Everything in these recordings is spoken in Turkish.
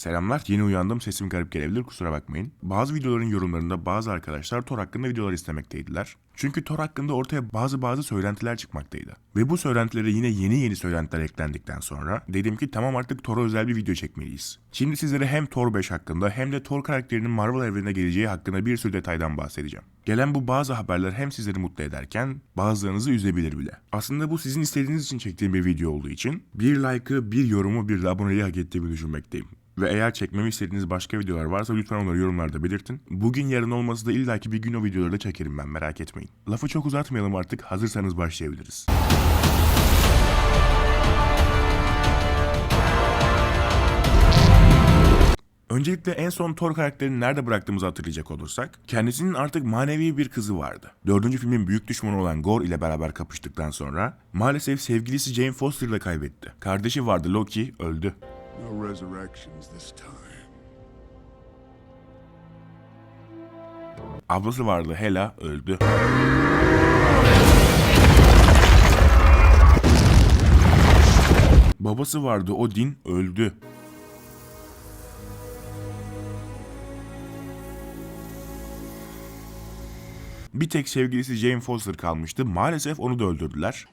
Selamlar, yeni uyandım, sesim garip gelebilir kusura bakmayın. Bazı videoların yorumlarında bazı arkadaşlar Thor hakkında videolar istemekteydiler. Çünkü Thor hakkında ortaya bazı bazı söylentiler çıkmaktaydı. Ve bu söylentilere yine yeni yeni söylentiler eklendikten sonra dedim ki tamam artık Thor'a özel bir video çekmeliyiz. Şimdi sizlere hem Thor 5 hakkında hem de Thor karakterinin Marvel evrenine geleceği hakkında bir sürü detaydan bahsedeceğim. Gelen bu bazı haberler hem sizleri mutlu ederken bazılarınızı üzebilir bile. Aslında bu sizin istediğiniz için çektiğim bir video olduğu için bir like'ı, bir yorumu, bir de aboneliği hak ettiğimi düşünmekteyim. Ve eğer çekmemi istediğiniz başka videolar varsa lütfen onları yorumlarda belirtin. Bugün yarın olması da illaki bir gün o videoları da çekerim ben merak etmeyin. Lafı çok uzatmayalım artık hazırsanız başlayabiliriz. Öncelikle en son Thor karakterini nerede bıraktığımızı hatırlayacak olursak, kendisinin artık manevi bir kızı vardı. Dördüncü filmin büyük düşmanı olan Gore ile beraber kapıştıktan sonra maalesef sevgilisi Jane Foster ile kaybetti. Kardeşi vardı Loki, öldü. No resurrections this time. Ablası vardı Hela, öldü. Babası vardı Odin, öldü. Bir tek sevgilisi Jane Foster kalmıştı. Maalesef onu da öldürdüler.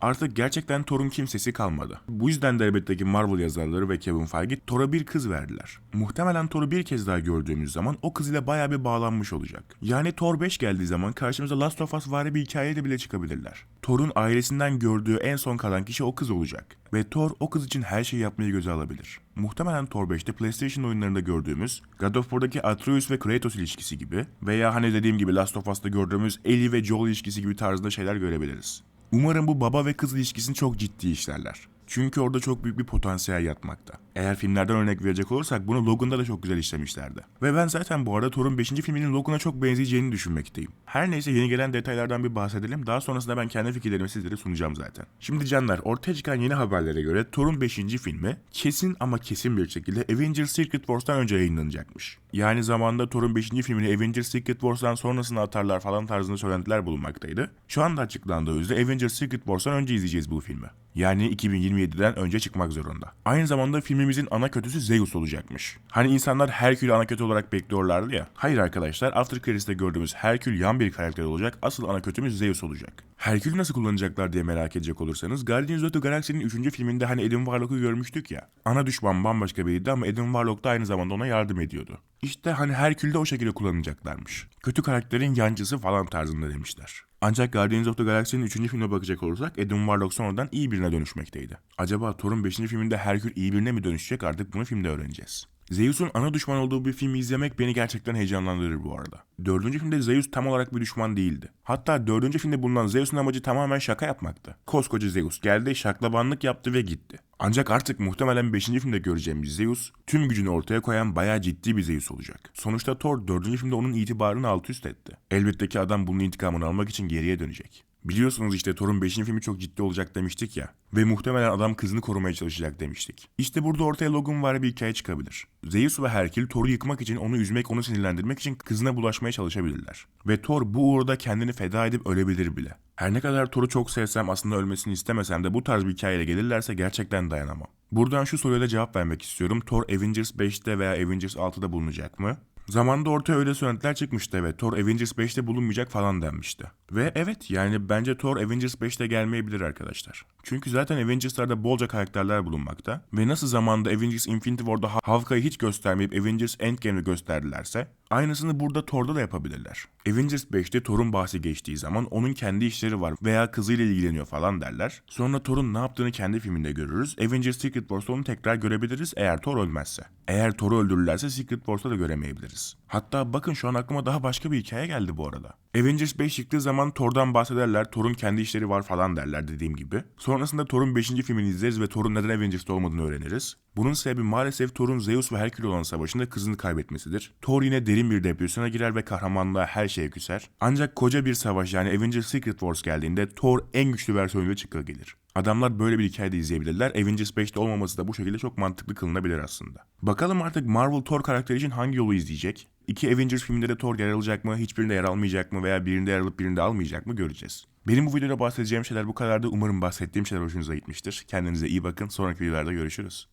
Artık gerçekten Thor'un kimsesi kalmadı. Bu yüzden de elbette Marvel yazarları ve Kevin Feige Thor'a bir kız verdiler. Muhtemelen Thor'u bir kez daha gördüğümüz zaman o kız ile bayağı bir bağlanmış olacak. Yani Thor 5 geldiği zaman karşımıza Last of Us vari bir hikayeyle bile çıkabilirler. Thor'un ailesinden gördüğü en son kalan kişi o kız olacak. Ve Thor o kız için her şeyi yapmayı göze alabilir. Muhtemelen Thor 5'te PlayStation oyunlarında gördüğümüz God of War'daki Atreus ve Kratos ilişkisi gibi veya hani dediğim gibi Last of Us'ta gördüğümüz Ellie ve Joel ilişkisi gibi tarzda şeyler görebiliriz. Umarım bu baba ve kız ilişkisini çok ciddi işlerler. Çünkü orada çok büyük bir potansiyel yatmakta. Eğer filmlerden örnek verecek olursak bunu Logan'da da çok güzel işlemişlerdi. Ve ben zaten bu arada Thor'un 5. filminin Logan'a çok benzeyeceğini düşünmekteyim. Her neyse yeni gelen detaylardan bir bahsedelim. Daha sonrasında ben kendi fikirlerimi sizlere sunacağım zaten. Şimdi canlar ortaya çıkan yeni haberlere göre Thor'un 5. filmi kesin ama kesin bir şekilde Avengers Secret Wars'tan önce yayınlanacakmış. Yani zamanda Thor'un 5. filmini Avengers Secret Wars'tan sonrasına atarlar falan tarzında söylentiler bulunmaktaydı. Şu anda açıklandığı üzere Avengers Secret Wars'tan önce izleyeceğiz bu filmi. Yani 2027'den önce çıkmak zorunda. Aynı zamanda filmimizin ana kötüsü Zeus olacakmış. Hani insanlar Herkül'ü ana kötü olarak bekliyorlardı ya. Hayır arkadaşlar After Credits'te gördüğümüz Herkül yan bir karakter olacak. Asıl ana kötümüz Zeus olacak. Herkül'ü nasıl kullanacaklar diye merak edecek olursanız Guardians of the Galaxy'nin 3. filminde hani Adam Warlock'u görmüştük ya. Ana düşman bambaşka biriydi ama Adam Warlock da aynı zamanda ona yardım ediyordu. İşte hani Herkül'de o şekilde kullanacaklarmış. Kötü karakterin yancısı falan tarzında demişler. Ancak Guardians of the Galaxy'nin 3. filmine bakacak olursak Adam Warlock sonradan iyi birine dönüşmekteydi. Acaba Thor'un 5. filminde Herkül iyi birine mi dönüşecek artık bunu filmde öğreneceğiz. Zeus'un ana düşman olduğu bir filmi izlemek beni gerçekten heyecanlandırır bu arada. Dördüncü filmde Zeus tam olarak bir düşman değildi. Hatta dördüncü filmde bulunan Zeus'un amacı tamamen şaka yapmaktı. Koskoca Zeus geldi, şaklabanlık yaptı ve gitti. Ancak artık muhtemelen 5. filmde göreceğimiz Zeus, tüm gücünü ortaya koyan bayağı ciddi bir Zeus olacak. Sonuçta Thor 4. filmde onun itibarını alt üst etti. Elbette ki adam bunun intikamını almak için geriye dönecek. Biliyorsunuz işte Thor'un 5. filmi çok ciddi olacak demiştik ya. Ve muhtemelen adam kızını korumaya çalışacak demiştik. İşte burada ortaya Logan var bir hikaye çıkabilir. Zeus ve Herkül Thor'u yıkmak için onu üzmek, onu sinirlendirmek için kızına bulaşmaya çalışabilirler. Ve Thor bu uğurda kendini feda edip ölebilir bile. Her ne kadar Thor'u çok sevsem aslında ölmesini istemesem de bu tarz bir hikayeyle gelirlerse gerçekten dayanamam. Buradan şu soruya da cevap vermek istiyorum. Thor Avengers 5'te veya Avengers 6'da bulunacak mı? Zamanında ortaya öyle söylentiler çıkmıştı evet. Thor Avengers 5'te bulunmayacak falan denmişti. Ve evet yani bence Thor Avengers 5'te gelmeyebilir arkadaşlar. Çünkü zaten Avengers'larda bolca karakterler bulunmakta. Ve nasıl zamanda Avengers Infinity War'da Hawkeye'yi hiç göstermeyip Avengers Endgame'i gösterdilerse aynısını burada Thor'da da yapabilirler. Avengers 5'te Thor'un bahsi geçtiği zaman onun kendi işleri var veya kızıyla ilgileniyor falan derler. Sonra Thor'un ne yaptığını kendi filminde görürüz. Avengers Secret Wars'ta onu tekrar görebiliriz eğer Thor ölmezse. Eğer Thor'u öldürürlerse Secret Wars'ta da göremeyebiliriz. Hatta bakın şu an aklıma daha başka bir hikaye geldi bu arada. Avengers 5 çıktığı zaman Thor'dan bahsederler, Thor'un kendi işleri var falan derler dediğim gibi. Sonrasında Thor'un 5. filmini izleriz ve Thor'un neden Avengers'ta olmadığını öğreniriz. Bunun sebebi maalesef Thor'un Zeus ve Herkül olan savaşında kızını kaybetmesidir. Thor yine derin bir depresyona girer ve kahramanlığa her şeye küser. Ancak koca bir savaş yani Avengers Secret Wars geldiğinde Thor en güçlü versiyonuyla çıka gelir. Adamlar böyle bir hikaye de izleyebilirler. Avengers 5'te olmaması da bu şekilde çok mantıklı kılınabilir aslında. Bakalım artık Marvel Thor karakteri için hangi yolu izleyecek? İki Avengers filminde de Thor yer alacak mı, hiçbirinde yer almayacak mı veya birinde yer alıp birinde almayacak mı göreceğiz. Benim bu videoda bahsedeceğim şeyler bu kadardı. Umarım bahsettiğim şeyler hoşunuza gitmiştir. Kendinize iyi bakın. Sonraki videolarda görüşürüz.